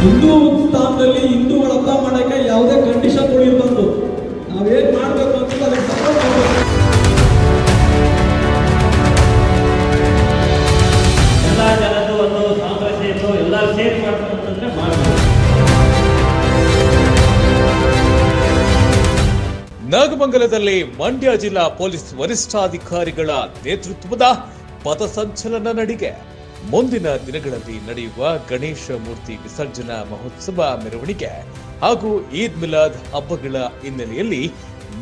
ಹಿಂದೂ ಸ್ಥಾನದಲ್ಲಿ ಹಿಂದೂಗಳ ಹಬ್ಬ ಮಾಡೋಕ್ಕೆ ಯಾವುದೇ ಕಂಡೀಷನ್ ಇರಬಾರ್ದು ನಾವೇನ್ ಮಾಡ್ಬೇಕು ಅಂತ ಅದಕ್ಕೆ ಸಪೋರ್ಟ್ ಮಾಡಬೇಕು ಎಲ್ಲ ಜನದ್ದು ಒಂದು ಸಾಮರಸ್ಯ ಇತ್ತು ಎಲ್ಲರೂ ಸೇರಿ ಮಾಡ್ಬೇಕಂತಂದ್ರೆ ಮಾಡ್ಬೋದು ನಾಗಮಂಗಲದಲ್ಲಿ ಮಂಡ್ಯ ಜಿಲ್ಲಾ ಪೊಲೀಸ್ ವರಿಷ್ಠಾಧಿಕಾರಿಗಳ ನೇತೃತ್ವದ ಪಥಸಂಚಲನ ನಡಿಗೆ. ಮುಂದಿನ ದಿನಗಳಲ್ಲಿ ನಡೆಯುವ ಗಣೇಶ ಮೂರ್ತಿ ವಿಸರ್ಜನಾ ಮಹೋತ್ಸವ ಮೆರವಣಿಗೆ ಹಾಗೂ ಈದ್ ಮಿಲಾದ್ ಹಬ್ಬಗಳ ಹಿನ್ನೆಲೆಯಲ್ಲಿ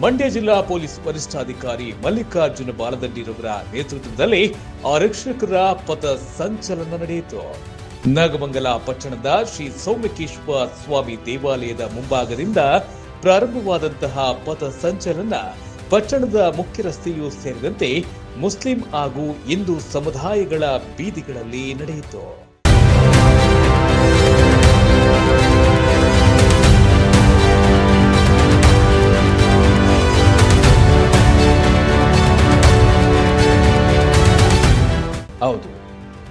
ಮಂಡ್ಯ ಜಿಲ್ಲಾ ಪೊಲೀಸ್ ವರಿಷ್ಠಾಧಿಕಾರಿ ಮಲ್ಲಿಕಾರ್ಜುನ ಬಾಲದಂಡಿರವರ ನೇತೃತ್ವದಲ್ಲಿ ಆರಕ್ಷಕರ ಪಥ ಸಂಚಲನ ನಡೆಯಿತು. ನಾಗಮಂಗಲ ಪಟ್ಟಣದ ಶ್ರೀ ಸೌಮ್ಯಕೇಶ್ವರ ಸ್ವಾಮಿ ದೇವಾಲಯದ ಮುಂಭಾಗದಿಂದ ಪ್ರಾರಂಭವಾದಂತಹ ಪಥ ಸಂಚಲನ ಪಟ್ಟಣದ ಮುಖ್ಯ ರಸ್ತೆಯೂ ಸೇರಿದಂತೆ ಮುಸ್ಲಿಂ ಹಾಗೂ ಹಿಂದೂ ಸಮುದಾಯಗಳ ಬೀದಿಗಳಲ್ಲಿ ನಡೆಯಿತು. ಹೌದು,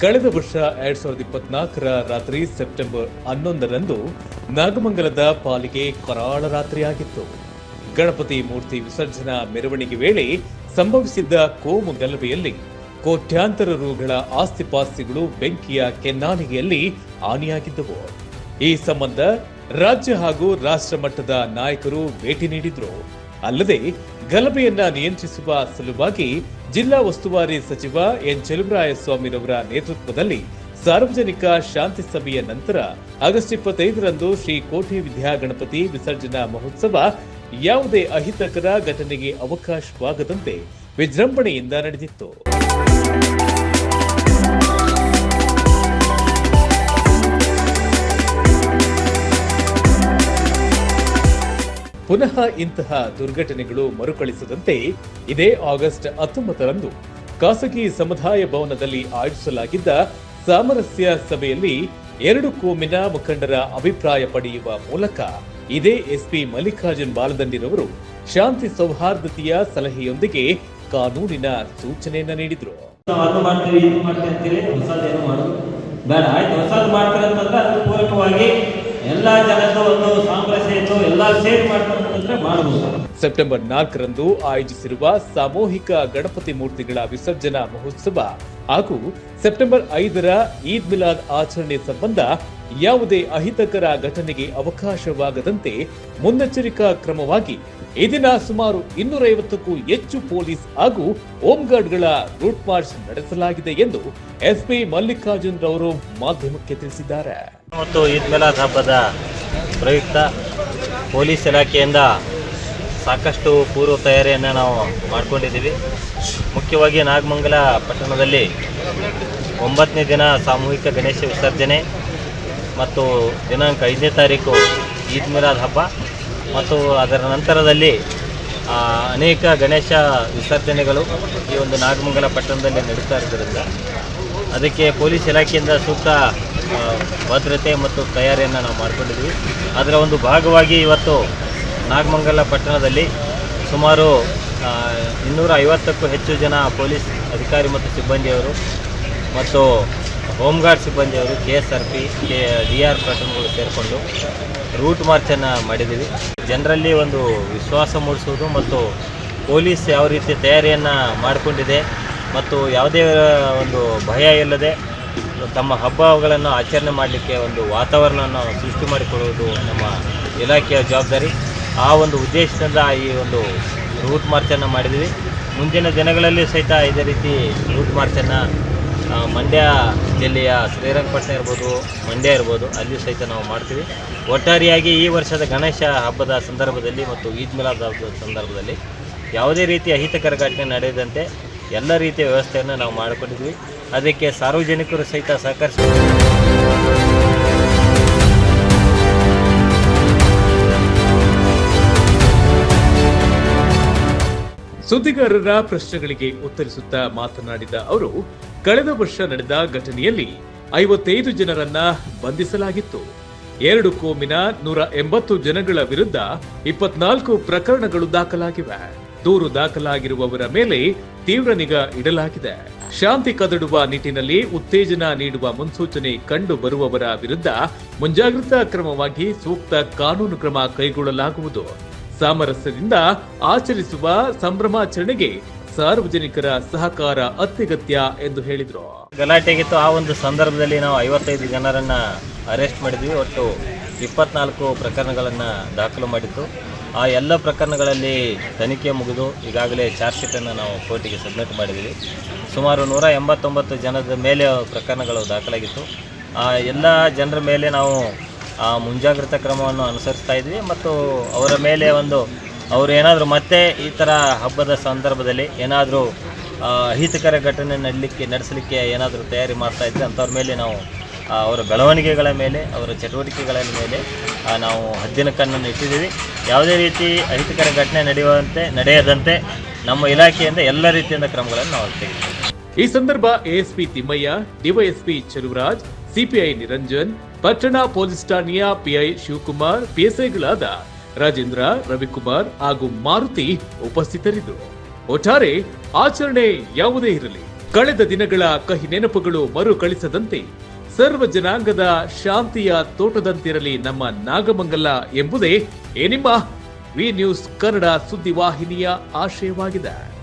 ಕಳೆದ ವರ್ಷ ಎರಡ್ ಸಾವಿರದ ಇಪ್ಪತ್ನಾಲ್ಕರ ರಾತ್ರಿ ಸೆಪ್ಟೆಂಬರ್ ಹನ್ನೊಂದರಂದು ನಾಗಮಂಗಲದ ಪಾಲಿಗೆ ಕರಾಳ ರಾತ್ರಿಯಾಗಿತ್ತು. ಗಣಪತಿ ಮೂರ್ತಿ ವಿಸರ್ಜನಾ ಮೆರವಣಿಗೆ ವೇಳೆ ಸಂಭವಿಸಿದ್ದ ಕೋಮು ಗಲಭೆಯಲ್ಲಿ ಕೋಟ್ಯಾಂತರ ರುಗಳ ಆಸ್ತಿಪಾಸ್ತಿಗಳು ಬೆಂಕಿಯ ಕೆನ್ನಾಲಿಗೆಯಲ್ಲಿ ಹಾನಿಯಾಗಿದ್ದವು. ಈ ಸಂಬಂಧ ರಾಜ್ಯ ಹಾಗೂ ರಾಷ್ಟ್ರ ಮಟ್ಟದ ನಾಯಕರು ಭೇಟಿ ನೀಡಿದ್ರು. ಅಲ್ಲದೆ ಗಲಭೆಯನ್ನ ನಿಯಂತ್ರಿಸುವ ಸಲುವಾಗಿ ಜಿಲ್ಲಾ ಉಸ್ತುವಾರಿ ಸಚಿವ ಎನ್ ಚೆಲುಬರಾಯಸ್ವಾಮಿರವರ ನೇತೃತ್ವದಲ್ಲಿ ಸಾರ್ವಜನಿಕ ಶಾಂತಿ ಸಭೆಯ ನಂತರ ಆಗಸ್ಟ್ ಇಪ್ಪತ್ತೈದರಂದು ಶ್ರೀ ಕೋಟೆ ವಿದ್ಯಾಗಣಪತಿ ವಿಸರ್ಜನಾ ಮಹೋತ್ಸವ ಯಾವುದೇ ಅಹಿತಕರ ಘಟನೆಗೆ ಅವಕಾಶವಾಗದಂತೆ ವಿಜೃಂಭಣೆಯಿಂದ ನಡೆದಿತ್ತು. ಪುನಃ ಇಂತಹ ದುರ್ಘಟನೆಗಳು ಮರುಕಳಿಸದಂತೆ ಇದೇ ಆಗಸ್ಟ್ ಹತ್ತೊಂಬತ್ತರಂದು ಖಾಸಗಿ ಸಮುದಾಯ ಭವನದಲ್ಲಿ ಆಯೋಜಿಸಲಾಗಿದ್ದ ಸಾಮರಸ್ಯ ಸಭೆಯಲ್ಲಿ ಎರಡು ಕೋಮಿನ ಮುಖಂಡರ ಅಭಿಪ್ರಾಯ ಪಡೆಯುವ ಮೂಲಕ ಇದೇ ಎಸ್ಪಿ ಮಲ್ಲಿಕಾರ್ಜುನ್ ಬಾಲದಂಡಿರವರು ಶಾಂತಿ ಸೌಹಾರ್ದತೆಯ ಸಲಹೆಯೊಂದಿಗೆ ಕಾನೂನಿನ ಸೂಚನೆಯನ್ನ ನೀಡಿದ್ರು. ಅದು ಮಾಡ್ತೀವಿ ಇದು ಮಾಡ್ತೀವಿ ಅಂತೇಳಿ ಹೊಸದೇನು ಮಾಡೋದು? ಬೇಡ ಆಯ್ತು ಹೊಸದು ಮಾಡ್ತಾರೆ ಅಂತಂದ್ರೆ ಅದಕ್ಕೆ ಪೂರಕವಾಗಿ ಎಲ್ಲ ಜನದ್ದು ಒಂದು ಸಾಮರಸ್ಯ ಇತ್ತು ಎಲ್ಲರೂ ಸೇರಿ ಮಾಡ್ತಾರೆ ಮಾಡ್ಬೋದು. ಸೆಪ್ಟೆಂಬರ್ ನಾಲ್ಕರಂದು ಆಯೋಜಿಸಿರುವ ಸಾಮೂಹಿಕ ಗಣಪತಿ ಮೂರ್ತಿಗಳ ವಿಸರ್ಜನಾ ಮಹೋತ್ಸವ ಹಾಗೂ ಸೆಪ್ಟೆಂಬರ್ ಐದರ ಈದ್ ಮಿಲಾದ್ ಆಚರಣೆ ಸಂಬಂಧ ಯಾವುದೇ ಅಹಿತಕರ ಘಟನೆಗೆ ಅವಕಾಶವಾಗದಂತೆ ಮುನ್ನೆಚ್ಚರಿಕಾ ಕ್ರಮವಾಗಿ ಈ ದಿನ ಸುಮಾರು ಇನ್ನೂರೈವತ್ತಕ್ಕೂ ಹೆಚ್ಚು ಪೊಲೀಸ್ ಹಾಗೂ ಹೋಂಗಾರ್ಡ್ಗಳ ರೂಟ್ ಮಾರ್ಚ್ ನಡೆಸಲಾಗಿದೆ ಎಂದು ಎಸ್ಪಿ ಮಲ್ಲಿಕಾರ್ಜುನ್ ರವರು ಮಾಧ್ಯಮಕ್ಕೆ ತಿಳಿಸಿದ್ದಾರೆ. ಮತ್ತು ಈದ್ ಮಿಲಾದ್ ಹಬ್ಬದ ಪ್ರಯುಕ್ತ ಪೊಲೀಸ್ ಇಲಾಖೆಯಿಂದ ಸಾಕಷ್ಟು ಪೂರ್ವ ತಯಾರಿಯನ್ನು ನಾವು ಮಾಡಿಕೊಂಡಿದ್ದೀವಿ. ಮುಖ್ಯವಾಗಿ ನಾಗಮಂಗಲ ಪಟ್ಟಣದಲ್ಲಿ ಒಂಬತ್ತನೇ ದಿನ ಸಾಮೂಹಿಕ ಗಣೇಶ ವಿಸರ್ಜನೆ ಮತ್ತು ದಿನಾಂಕ ಐದನೇ ತಾರೀಕು ಈದ್ ಮಿರಾದ್ ಹಬ್ಬ ಮತ್ತು ಅದರ ನಂತರದಲ್ಲಿ ಅನೇಕ ಗಣೇಶ ವಿಸರ್ಜನೆಗಳು ಈ ಒಂದು ನಾಗಮಂಗಲ ಪಟ್ಟಣದಲ್ಲಿ ನಡೀತಾ ಇರೋದ್ರಿಂದ ಅದಕ್ಕೆ ಪೊಲೀಸ್ ಇಲಾಖೆಯಿಂದ ಸೂಕ್ತ ಭದ್ರತೆ ಮತ್ತು ತಯಾರಿಯನ್ನು ನಾವು ಮಾಡಿಕೊಂಡಿದ್ವಿ ಅದರ ಒಂದು ಭಾಗವಾಗಿ ಇವತ್ತು ನಾಗಮಂಗಲ ಪಟ್ಟಣದಲ್ಲಿ ಸುಮಾರು ಇನ್ನೂರ ಐವತ್ತಕ್ಕೂ ಹೆಚ್ಚು ಜನ ಪೊಲೀಸ್ ಅಧಿಕಾರಿ ಮತ್ತು ಸಿಬ್ಬಂದಿಯವರು ಮತ್ತು home guard ಸಿಬ್ಬಂದಿಯವರು K S R P K D R ಪ್ಲಾಟೂನ್ಗಳು ಸೇರಿಕೊಂಡು ರೂಟ್ ಮಾರ್ಚನ್ನು ಮಾಡಿದ್ದೀವಿ. ಜನರಲ್ಲಿ ಒಂದು ವಿಶ್ವಾಸ ಮೂಡಿಸುವುದು ಮತ್ತು ಪೊಲೀಸ್ ಯಾವ ರೀತಿ ತಯಾರಿಯನ್ನು ಮಾಡಿಕೊಂಡಿದೆ ಮತ್ತು ಯಾವುದೇ ಒಂದು ಭಯ ಇಲ್ಲದೆ ತಮ್ಮ ಹಬ್ಬಗಳನ್ನು ಆಚರಣೆ ಮಾಡಲಿಕ್ಕೆ ಒಂದು ವಾತಾವರಣವನ್ನು ಸೃಷ್ಟಿ ಮಾಡಿಕೊಳ್ಳುವುದು ನಮ್ಮ ಇಲಾಖೆಯ ಜವಾಬ್ದಾರಿ. ಆ ಒಂದು ಉದ್ದೇಶದಿಂದ ಈ ಒಂದು ರೂಟ್ ಮಾರ್ಚನ್ನು ಮಾಡಿದ್ದೀವಿ ಮುಂದಿನ ದಿನಗಳಲ್ಲಿ ಸಹಿತ ಇದೇ ರೀತಿ ರೂಟ್ ಮಾರ್ಚನ್ನು ಮಂಡ್ಯ ಜಿಲ್ಲೆಯ ಶ್ರೀರಂಗಪಟ್ಟಣ ಇರ್ಬೋದು, ಮಂಡ್ಯ ಇರ್ಬೋದು, ಅಲ್ಲಿಯೂ ಸಹಿತ ನಾವು ಮಾಡ್ತೀವಿ. ಒಟ್ಟಾರೆಯಾಗಿ ಈ ವರ್ಷದ ಗಣೇಶ ಹಬ್ಬದ ಸಂದರ್ಭದಲ್ಲಿ ಮತ್ತು ಈದ್ ಮಿಲಾದ್ ಹಬ್ಬದ ಸಂದರ್ಭದಲ್ಲಿ ಯಾವುದೇ ರೀತಿ ಅಹಿತಕರ ಘಟನೆ ನಡೆಯದಂತೆ ಎಲ್ಲ ರೀತಿಯ ವ್ಯವಸ್ಥೆಯನ್ನು ನಾವು ಮಾಡಿಕೊಂಡಿದ್ವಿ. ಅದಕ್ಕೆ ಸಾರ್ವಜನಿಕರು ಸಹಿತ ಸಹಕರಿಸ ಸುದ್ದಿಗಾರರ ಪ್ರಶ್ನೆಗಳಿಗೆ ಉತ್ತರಿಸುತ್ತಾ ಮಾತನಾಡಿದ ಅವರು, ಕಳೆದ ವರ್ಷ ನಡೆದ ಘಟನೆಯಲ್ಲಿ ಐವತ್ತೈದು ಜನರನ್ನ ಬಂಧಿಸಲಾಗಿತ್ತು. ಎರಡು ಕೋಮಿನ ನೂರ ಎಂಬತ್ತು ಜನಗಳ ವಿರುದ್ಧ ಇಪ್ಪತ್ನಾಲ್ಕು ಪ್ರಕರಣಗಳು ದಾಖಲಾಗಿವೆ. ದೂರು ದಾಖಲಾಗಿರುವವರ ಮೇಲೆ ತೀವ್ರ ನಿಗಾ ಇಡಲಾಗಿದೆ. ಶಾಂತಿ ಕದಡುವ ನಿಟ್ಟಿನಲ್ಲಿ ಉತ್ತೇಜನ ನೀಡುವ ಮುನ್ಸೂಚನೆ ಕಂಡು ಬರುವವರ ವಿರುದ್ಧ ಮುಂಜಾಗ್ರತಾ ಕ್ರಮವಾಗಿ ಸೂಕ್ತ ಕಾನೂನು ಕ್ರಮ ಕೈಗೊಳ್ಳಲಾಗುವುದು. ಸಾಮರಸ್ಯದಿಂದ ಆಚರಿಸುವ ಸಂಭ್ರಮಾಚರಣೆಗೆ ಸಾರ್ವಜನಿಕರ ಸಹಕಾರ ಅತ್ಯಗತ್ಯ ಎಂದು ಹೇಳಿದರು. ಗಲಾಟೆಗಿತ್ತು. ಆ ಒಂದು ಸಂದರ್ಭದಲ್ಲಿ ನಾವು ಐವತ್ತೈದು ಜನರನ್ನು ಅರೆಸ್ಟ್ ಮಾಡಿದ್ವಿ. ಒಟ್ಟು ಇಪ್ಪತ್ನಾಲ್ಕು ಪ್ರಕರಣಗಳನ್ನು ದಾಖಲು ಮಾಡಿತ್ತು. ಆ ಎಲ್ಲ ಪ್ರಕರಣಗಳಲ್ಲಿ ತನಿಖೆ ಮುಗಿದು ಈಗಾಗಲೇ ಚಾರ್ಜ್ ಶೀಟನ್ನು ನಾವು ಕೋರ್ಟಿಗೆ ಸಬ್ಮಿಟ್ ಮಾಡಿದ್ವಿ. ಸುಮಾರು ನೂರ ಎಂಬತ್ತೊಂಬತ್ತು ಜನದ ಮೇಲೆ ಪ್ರಕರಣಗಳು ದಾಖಲಾಗಿತ್ತು. ಆ ಎಲ್ಲ ಜನರ ಮೇಲೆ ನಾವು ಆ ಮುಂಜಾಗ್ರತಾ ಕ್ರಮವನ್ನು ಅನುಸರಿಸ್ತಾ ಇದ್ವಿ ಮತ್ತು ಅವರ ಮೇಲೆ ಒಂದು ಅವರು ಏನಾದರೂ ಮತ್ತೆ ಈ ಥರ ಹಬ್ಬದ ಸಂದರ್ಭದಲ್ಲಿ ಏನಾದರೂ ಅಹಿತಕರ ಘಟನೆ ನಡಲಿಕ್ಕೆ, ನಡೆಸಲಿಕ್ಕೆ ಏನಾದರೂ ತಯಾರಿ ಮಾಡ್ತಾ ಇದ್ದರೆ ಅಂಥವ್ರ ಮೇಲೆ ನಾವು ಅವರ ಬೆಳವಣಿಗೆಗಳ ಮೇಲೆ, ಅವರ ಚಟುವಟಿಕೆಗಳ ಮೇಲೆ ನಾವು ಹದ್ದಿನ ಕಣ್ಣನ್ನು ಇಟ್ಟಿದ್ದೀವಿ ಯಾವುದೇ ರೀತಿ ಅಹಿತಕರ ಘಟನೆ ನಡೆಯುವಂತೆ, ನಡೆಯದಂತೆ ನಮ್ಮ ಇಲಾಖೆಯಿಂದ ಎಲ್ಲ ರೀತಿಯಿಂದ ಕ್ರಮಗಳನ್ನು ನಾವು ತೆಗೆದುಕೊಳ್ಳುತ್ತೇವೆ ಈ ಸಂದರ್ಭ ASP Thimmaiah, DYSP Chaluvaraj, CPI Niranjan, ಪಟ್ಟಣ ಪೊಲೀಸ್ ಠಾಣೆಯ ಪಿಐ ಶಿವಕುಮಾರ್, ಪಿಎಸ್ಐಗಳಾದ ರಾಜೇಂದ್ರ, ರವಿಕುಮಾರ್ ಹಾಗೂ ಮಾರುತಿ ಉಪಸ್ಥಿತರಿದ್ದರು. ಒಟ್ಟಾರೆ ಆಚರಣೆ ಯಾವುದೇ ಇರಲಿ. ಕಳೆದ ದಿನಗಳ ಕಹಿ ನೆನಪುಗಳು ಮರುಕಳಿಸದಂತೆ ಸರ್ವ ಜನಾಂಗದ ಶಾಂತಿಯ ತೋಟದಂತಿರಲಿ ನಮ್ಮ ನಾಗಮಂಗಲ ಎಂಬುದೇ ಏನಿಮ್ಮ ವಿ ನ್ಯೂಸ್ ಕನ್ನಡ ಸುದ್ದಿವಾಹಿನಿಯ ಆಶಯವಾಗಿದೆ.